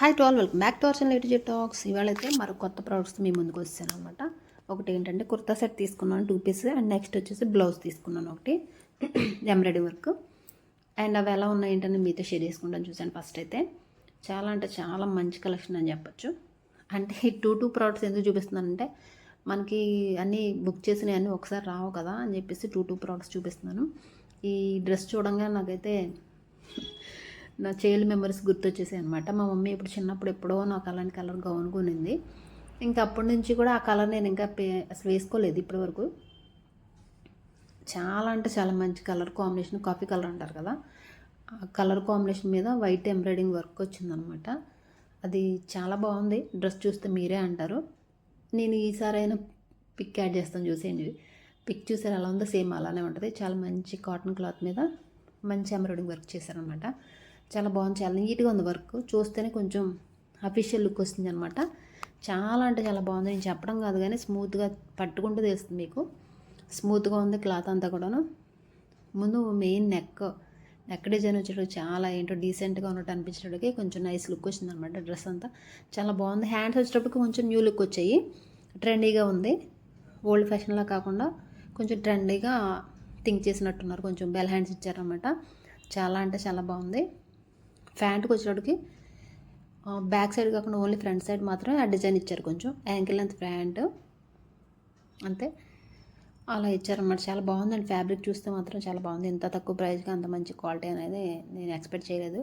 Hi to all welcome back to our channel eight talks ఇవాళైతే మరో కొత్త products మీ ముందుకు వచ్చాను అనమాట ఒకటి ఏంటంటే కుర్తా సెట్ తీసుకున్నాను టూ పీస్ అండ్ నెక్స్ట్ వచ్చేసి బ్లౌజ్ తీసుకున్నాను ఒకటి. ఎంబ్రాయిడరీ వర్క్ అండ్ అవి ఎలా ఉన్నాయి ఏంటని మీతో షేర్ చేసుకుంటాను చూసాను ఫస్ట్ అయితే. చాలా అంటే చాలా మంచి కలెక్షన్ అని చెప్పొచ్చు. అంటే ఈ టూ టూ ప్రోడక్ట్స్ ఎందుకు చూపిస్తున్నానంటే మనకి అన్నీ బుక్ చేసినవి అన్నీ ఒకసారి రావు కదా అని చెప్పేసి టూ టూ ప్రోడక్ట్స్ చూపిస్తున్నాను. ఈ డ్రెస్ చూడంగా నాకైతే నా చైల్డ్ మెమరీస్ గుర్తొచ్చేసాయి అనమాట మా మమ్మీ ఇప్పుడు చిన్నప్పుడు ఎప్పుడో నాకు అలాంటి కలర్ గౌన్ కొనింది. ఇంకా అప్పటి నుంచి కూడా ఆ కలర్ నేను ఇంకా పే అసలు వేసుకోలేదు ఇప్పటి వరకు చాలా అంటే చాలా మంచి కలర్ కాంబినేషన్ కాఫీ కలర్ అంటారు కదా. ఆ కలర్ కాంబినేషన్ మీద వైట్ ఎంబ్రాయిడింగ్ వర్క్ వచ్చిందనమాట అది చాలా బాగుంది. డ్రెస్ చూస్తే మీరే అంటారు. నేను ఈసారి అయినా పిక్ యాడ్ చేస్తాను చూసేయండి. పిక్ చూసారు ఎలా ఉందో సేమ్ అలానే ఉంటుంది. చాలా మంచి కాటన్ క్లాత్ మీద మంచి ఎంబ్రాయిడింగ్ వర్క్ చేశారనమాట చాలా బాగుంది. చాలా నీట్గా ఉంది వర్క్. చూస్తేనే కొంచెం అఫీషియల్ లుక్ వస్తుంది అనమాట చాలా అంటే చాలా బాగుంది. నేను చెప్పడం కాదు కానీ స్మూత్గా పట్టుకుంటూ తెలుస్తుంది మీకు. స్మూత్గా ఉంది క్లాత్ అంతా కూడాను. ముందు మెయిన్ నెక్ నెక్ డిజైన్ వచ్చేటప్పుడు చాలా ఏంటో డీసెంట్గా ఉన్నట్టు అనిపించేటప్పటికి కొంచెం నైస్ లుక్ వచ్చింది అనమాట డ్రెస్ అంతా. చాలా బాగుంది. హ్యాండ్స్ వచ్చేటప్పటికి కొంచెం న్యూ లుక్ వచ్చాయి. ట్రెండీగా ఉంది. ఓల్డ్ ఫ్యాషన్లా కాకుండా కొంచెం ట్రెండీగా థింక్ చేసినట్టున్నారు. కొంచెం బెల్ హ్యాండ్స్ ఇచ్చారనమాట చాలా అంటే చాలా బాగుంది. ఫ్యాంట్కి వచ్చేటప్పటికి బ్యాక్ సైడ్ కాకుండా ఓన్లీ ఫ్రంట్ సైడ్ మాత్రమే ఆ డిజైన్ ఇచ్చారు కొంచెం. యాంకిల్ లెంత్ ప్యాంట్ అంతే. అలా ఇచ్చారన్నమాట. చాలా బాగుందండి ఫ్యాబ్రిక్ చూస్తే మాత్రం చాలా బాగుంది. ఇంత తక్కువ ప్రైస్కి అంత మంచి క్వాలిటీ అనేది నేను ఎక్స్పెక్ట్ చేయలేదు.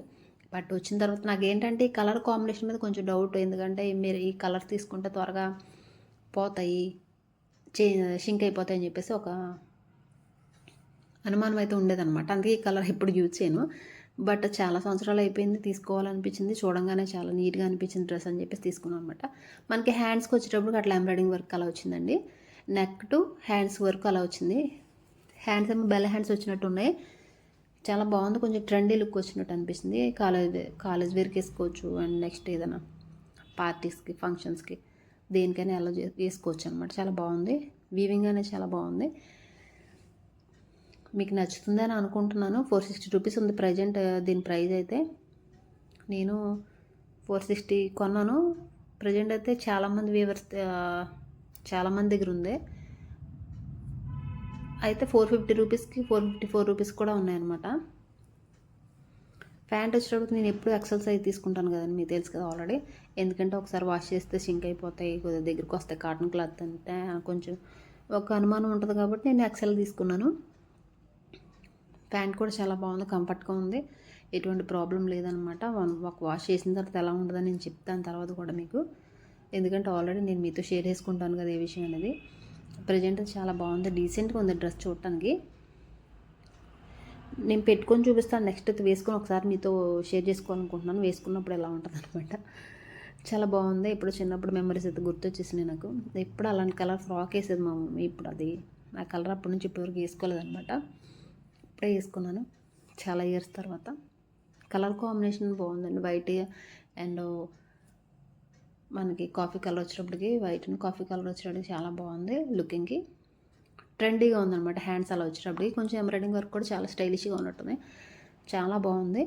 బట్ వచ్చిన తర్వాత నాకు ఏంటంటే ఈ కలర్ కాంబినేషన్ మీద కొంచెం డౌట్. ఎందుకంటే మీరు ఈ కలర్ తీసుకుంటే త్వరగా పోతాయి చే షింక్ అయిపోతాయి అని చెప్పేసి ఒక అనుమానం అయితే ఉండేదన్నమాట. అందుకే ఈ కలర్ ఎప్పుడు యూజ్ చేయను. బట్ చాలా సంవత్సరాలు అయిపోయింది తీసుకోవాలనిపించింది. చూడంగానే చాలా నీట్గా అనిపించింది డ్రెస్ అని చెప్పేసి తీసుకున్నాను అనమాట మనకి హ్యాండ్స్కి వచ్చేటప్పుడు అట్లా ఎంబ్రాయిడింగ్ వర్క్ అలా వచ్చిందండి. నెక్ టు హ్యాండ్స్ వర్క్ అలా వచ్చింది. హ్యాండ్స్ ఏమో బెల్ హ్యాండ్స్ వచ్చినట్టు ఉన్నాయి చాలా బాగుంది. కొంచెం ట్రెండీ లుక్ వచ్చినట్టు అనిపిస్తుంది. కాలేజ్ కాలేజ్ వేర్కి వేసుకోవచ్చు అండ్ నెక్స్ట్ ఏదైనా పార్టీస్కి ఫంక్షన్స్కి దేనికైనా ఎలా వేసుకోవచ్చు అనమాట చాలా బాగుంది. వీవింగ్ అనేది చాలా బాగుంది. మీకు నచ్చుతుందని అనుకుంటున్నాను. ఫోర్ సిక్స్టీ రూపీస్ ఉంది ప్రజెంట్ దీని ప్రైజ్ అయితే. నేను ఫోర్ సిక్స్టీ కొన్నాను. ప్రజెంట్ అయితే చాలామంది వ్యూవర్స్ చాలామంది దగ్గర ఉంది. అయితే ఫోర్ ఫిఫ్టీ రూపీస్కి ఫోర్ ఫిఫ్టీ ఫోర్ రూపీస్ కూడా ఉన్నాయన్నమాట. ప్యాంట్ వచ్చేటప్పుడు నేను ఎప్పుడు ఎక్సెల్ సైజ్ తీసుకుంటాను కదండి మీకు తెలుసు కదా ఆల్రెడీ. ఎందుకంటే ఒకసారి వాష్ చేస్తే సింక్ అయిపోతాయి కొద్దిగా దగ్గరికి వస్తాయి కాటన్ క్లాత్ అంటే కొంచెం ఒక అనుమానం ఉంటుంది కాబట్టి నేను ఎక్సెల్ తీసుకున్నాను. ప్యాంట్ కూడా చాలా బాగుంది కంఫర్ట్గా ఉంది. ఎటువంటి ప్రాబ్లం లేదనమాట. ఒక వాష్ చేసిన తర్వాత ఎలా ఉంటుందని నేను చెప్తాను తర్వాత కూడా మీకు. ఎందుకంటే ఆల్రెడీ నేను మీతో షేర్ చేసుకుంటాను కదా ఏ విషయం అనేది. ప్రజెంట్ చాలా బాగుంది డీసెంట్గా ఉంది డ్రెస్ చూడటానికి. నేను పెట్టుకొని చూపిస్తాను నెక్స్ట్ అయితే వేసుకొని ఒకసారి మీతో షేర్ చేసుకోవాలనుకుంటున్నాను. వేసుకున్నప్పుడు ఎలా ఉంటుంది అనమాట చాలా బాగుంది. ఇప్పుడు చిన్నప్పుడు మెమరీస్ అయితే గుర్తొచ్చేసినాయి నాకు. ఇప్పుడు అలాంటి కలర్ ఫ్రాక్ వేసేది మా మమ్మీ ఇప్పుడు అది. ఆ కలర్ అప్పటి నుంచి ఇప్పటివరకు వేసుకోలేదనమాట ఇప్పుడే వేసుకున్నాను చాలా ఇయర్స్ తర్వాత. కలర్ కాంబినేషన్ బాగుందండి. వైట్ అండ్ మనకి కాఫీ కలర్ వచ్చినప్పటికి వైట్ అండ్ కాఫీ కలర్ వచ్చినప్పటికి చాలా బాగుంది లుకింగ్కి. ట్రెండీగా ఉందన్నమాట హ్యాండ్స్ అలా వచ్చేటప్పటికి. కొంచెం ఎంబ్రాయిడింగ్ వర్క్ కూడా చాలా స్టైలిష్గా ఉన్నట్టుంది. చాలా బాగుంది.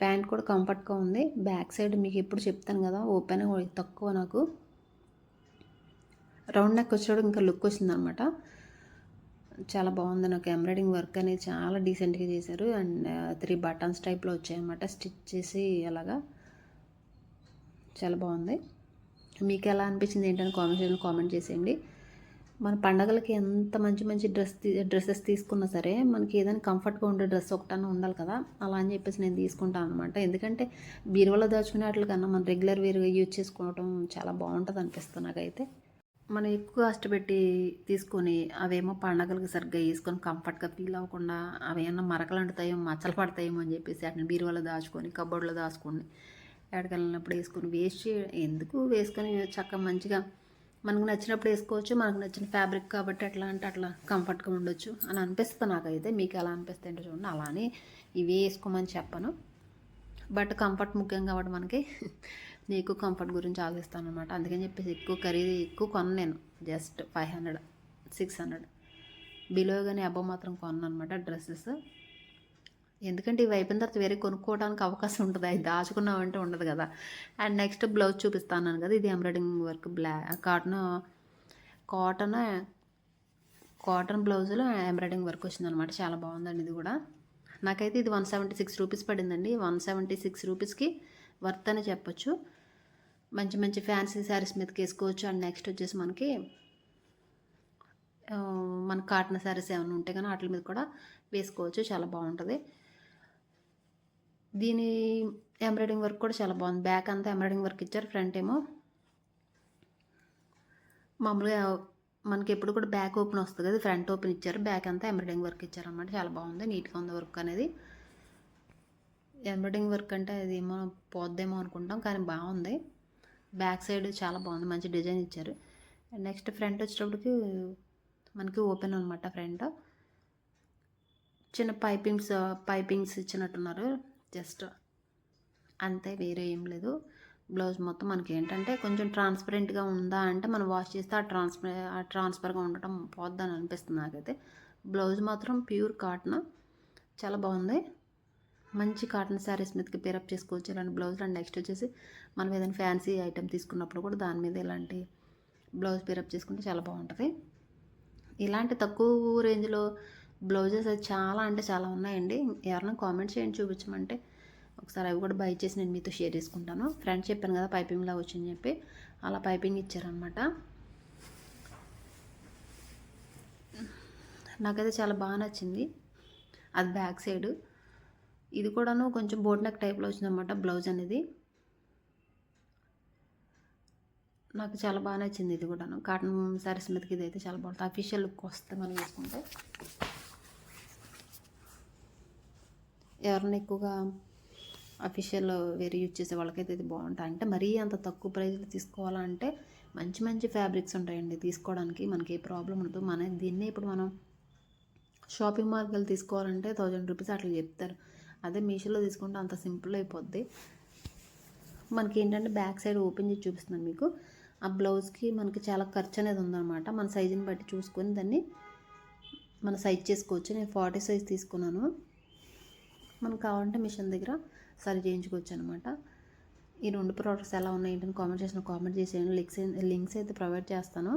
ప్యాంట్ కూడా కంఫర్ట్గా ఉంది. బ్యాక్ సైడ్ మీకు ఎప్పుడు చెప్తాను కదా ఓపెన్ తక్కువ నాకు. రౌండ్ నెక్ వచ్చేటప్పుడు ఇంకా లుక్ వచ్చిందనమాట చాలా బాగుంది నాకు ఎంబ్రాయిడింగ్ వర్క్ అనేది చాలా డీసెంట్గా చేశారు. అండ్ త్రీ బటన్స్ టైప్లో వచ్చాయన్నమాట. స్టిచ్ చేసి అలాగా చాలా బాగుంది. మీకు ఎలా అనిపించింది ఏంటని కామెంట్ కామెంట్ చేసేయండి. మన పండగలకి ఎంత మంచి మంచి డ్రెస్ డ్రెస్సెస్ తీసుకున్నా సరే మనకి ఏదైనా కంఫర్ట్గా ఉండే డ్రెస్ ఒకటన్నా ఉండాలి కదా. అలా అని చెప్పేసి నేను తీసుకుంటాను అనమాట ఎందుకంటే బీరువాలో దాచుకునే వాటికన్నా మనం రెగ్యులర్ వేరుగా యూజ్ చేసుకోవడం చాలా బాగుంటుంది అనిపిస్తుంది నాకైతే. మనం ఎక్కువ కష్టపెట్టి తీసుకొని అవేమో పండగలకు సరిగ్గా వేసుకొని కంఫర్ట్గా ఫీల్ అవ్వకుండా అవి మరకలు అంటుతాయో మచ్చలు పడతాయేమో అని చెప్పేసి వాటిని బీరువాలో దాచుకొని కబోర్డ్లో దాచుకొని ఎక్కడికి వెళ్ళినప్పుడు వేసుకొని వేస్ట్ ఎందుకు వేసుకొని చక్కగా మంచిగా మనకు నచ్చినప్పుడు వేసుకోవచ్చు మనకు నచ్చిన ఫ్యాబ్రిక్ కాబట్టి ఎట్లా అంటే అట్లా కంఫర్ట్గా ఉండొచ్చు అని అనిపిస్తుంది నాకైతే. మీకు ఎలా అనిపిస్తుంది ఏంటో చూడండి. అలానే ఇవి వేసుకోమని చెప్పను. బట్ కంఫర్ట్ ముఖ్యం కాబట్టి మనకి నీకు కంఫర్ట్ గురించి ఆలోచిస్తాను అనమాట అందుకని చెప్పేసి ఎక్కువ ఖరీదు ఎక్కువ కొన్న నేను. Just five hundred six hundred below కానీ అబ్బో మాత్రం కొన్నాను అనమాట డ్రెస్సెస్ ఎందుకంటే ఇవి అయిపోయిన తర్వాత వేరే కొనుక్కోవడానికి అవకాశం ఉంటుంది. అది దాచుకున్నామంటే ఉండదు కదా. అండ్ నెక్స్ట్ బ్లౌజ్ చూపిస్తాను కదా. ఇది ఎంబ్రాయిడింగ్ వర్క్ బ్లా కాటన్ కాటన్ కాటన్ బ్లౌజులో ఎంబ్రాయిడింగ్ వర్క్ వచ్చిందనమాట చాలా బాగుందండి ఇది కూడా. నాకైతే ఇది వన్ సెవెంటీ సిక్స్ రూపీస్ పడిందండి. వన్ సెవెంటీ సిక్స్ రూపీస్కి వర్త్ అని చెప్పొచ్చు. మంచి మంచి ఫ్యాన్సీ శారీస్ మీదకి వేసుకోవచ్చు అండ్ నెక్స్ట్ వచ్చేసి మనకి మన కాటన్ శారీస్ ఏమైనా ఉంటే కానీ వాటి మీద కూడా వేసుకోవచ్చు. చాలా బాగుంటుంది. దీని ఎంబ్రాయిడింగ్ వర్క్ కూడా చాలా బాగుంది. బ్యాక్ అంతా ఎంబ్రాయిడింగ్ వర్క్ ఇచ్చారు. ఫ్రంట్ ఏమో మామూలుగా మనకి ఎప్పుడు కూడా బ్యాక్ ఓపెన్ వస్తుంది కదా ఫ్రంట్ ఓపెన్ ఇచ్చారు. బ్యాక్ అంతా ఎంబ్రాయిడింగ్ వర్క్ ఇచ్చారు అనమాట చాలా బాగుంది. నీట్గా ఉంది వర్క్ అనేది. ఎంబ్రాయిడింగ్ వర్క్ అంటే అది ఏమో పోద్దేమో అనుకుంటాం కానీ బాగుంది. బ్యాక్ సైడ్ చాలా బాగుంది మంచి డిజైన్ ఇచ్చారు. నెక్స్ట్ ఫ్రంట్ వచ్చేటప్పటికి మనకి ఓపెన్ అనమాట ఫ్రంట్. చిన్న పైపింగ్స్ పైపింగ్స్ ఇచ్చినట్టున్నారు. జస్ట్ అంతే వేరే ఏం లేదు. బ్లౌజ్ మొత్తం మనకి ఏంటంటే కొంచెం ట్రాన్స్పరెంట్గా ఉందా అంటే మనం వాష్ చేస్తే ఆ ట్రాన్స్పర్ ఆ ట్రాన్స్ఫర్గా ఉండటం పోద్దని అనిపిస్తుంది నాకైతే. బ్లౌజ్ మాత్రం ప్యూర్ కాటన్ చాలా బాగుంది. మంచి కాటన్ శారీస్ మీదకి పేరప్ చేసుకోవచ్చు. ఇలాంటి బ్లౌజులు అండ్ నెక్స్ట్ వచ్చేసి మనం ఏదైనా ఫ్యాన్సీ ఐటెం తీసుకున్నప్పుడు కూడా దాని మీద ఇలాంటి బ్లౌజ్ పేరప్ చేసుకుంటే చాలా బాగుంటుంది. ఇలాంటి తక్కువ రేంజ్లో బ్లౌజెస్ అయితే చాలా అంటే చాలా ఉన్నాయండి. ఎవరైనా కామెంట్ చేయండి చూపించమంటే ఒకసారి అవి కూడా బై చేసి నేను మీతో షేర్ చేసుకుంటాను. ఫ్రెండ్స్ చెప్పాను కదా పైపింగ్లా వచ్చిందని చెప్పి అలా పైపింగ్ ఇచ్చారనమాట నాకైతే చాలా బాగా నచ్చింది. అది బ్యాక్ సైడ్. ఇది కూడాను కొంచెం బోట్ నెక్ టైప్లో వచ్చిందన్నమాట బ్లౌజ్ అనేది. నాకు చాలా బాగా నచ్చింది ఇది కూడాను. కాటన్ శారీస్ మీదకి ఇది అయితే చాలా బాగుంటుంది. అఫీషియల్ లుక్ వస్తుంది మనం వేసుకుంటే ఎవరైనా ఎక్కువగా అఫీషియల్ వేరే యూజ్ చేసే వాళ్ళకైతే ఇది బాగుంటాయి అంటే మరీ అంత తక్కువ ప్రైస్లో తీసుకోవాలంటే మంచి మంచి ఫ్యాబ్రిక్స్ ఉంటాయండి. తీసుకోవడానికి మనకి ఏ ప్రాబ్లం ఉండదు. మన దీన్నే ఇప్పుడు మనం షాపింగ్ మాల్కి వెళ్ళి తీసుకోవాలంటే థౌజండ్ రూపీస్ అట్లా చెప్తారు. అదే మీషోలో తీసుకుంటే అంత సింపుల్ అయిపోద్ది. మనకి ఏంటంటే బ్యాక్ సైడ్ ఓపెన్ చేసి చూపిస్తున్నాను మీకు. ఆ బ్లౌజ్కి మనకి చాలా ఖర్చు అనేది ఉందన్నమాట. మన సైజుని బట్టి చూసుకొని దాన్ని మన సైజ్ చేసుకోవచ్చు. నేను ఫార్టీ సైజ్ తీసుకున్నాను. మనకు కావాలంటే మిషన్ దగ్గర సరి చేయించుకోవచ్చు అనమాట ఈ రెండు ప్రోడక్ట్స్ ఎలా ఉన్నాయి ఏంటని కామెంట్ చేసిన కామెంట్ చేసేయండి. లింక్స్ లింక్స్ అయితే ప్రొవైడ్ చేస్తాను.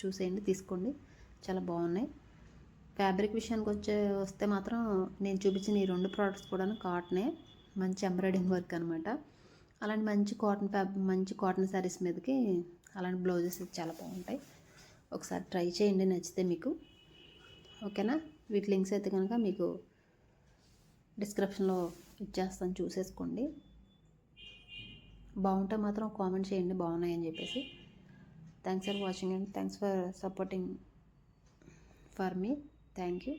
చూసేయండి తీసుకోండి. చాలా బాగున్నాయి. ఫ్యాబ్రిక్ విషయానికి వచ్చే వస్తే మాత్రం నేను చూపించిన ఈ రెండు ప్రోడక్ట్స్ కూడా కాటనే మంచి ఎంబ్రాయిడింగ్ వర్క్ అనమాట అలాంటి మంచి కాటన్ ఫ్యాబ్ మంచి కాటన్ శారీస్ మీదకి అలాంటి బ్లౌజెస్ చాలా బాగుంటాయి. ఒకసారి ట్రై చేయండి నచ్చితే మీకు. ఓకేనా? వీటి లింక్స్ అయితే కనుక మీకు డిస్క్రిప్షన్లో ఇచ్చేస్తాను చూసేసుకోండి. బాగుంటే మాత్రం కామెంట్ చేయండి బాగున్నాయని చెప్పేసి. Thanks for watching and thanks for supporting for me Thank you.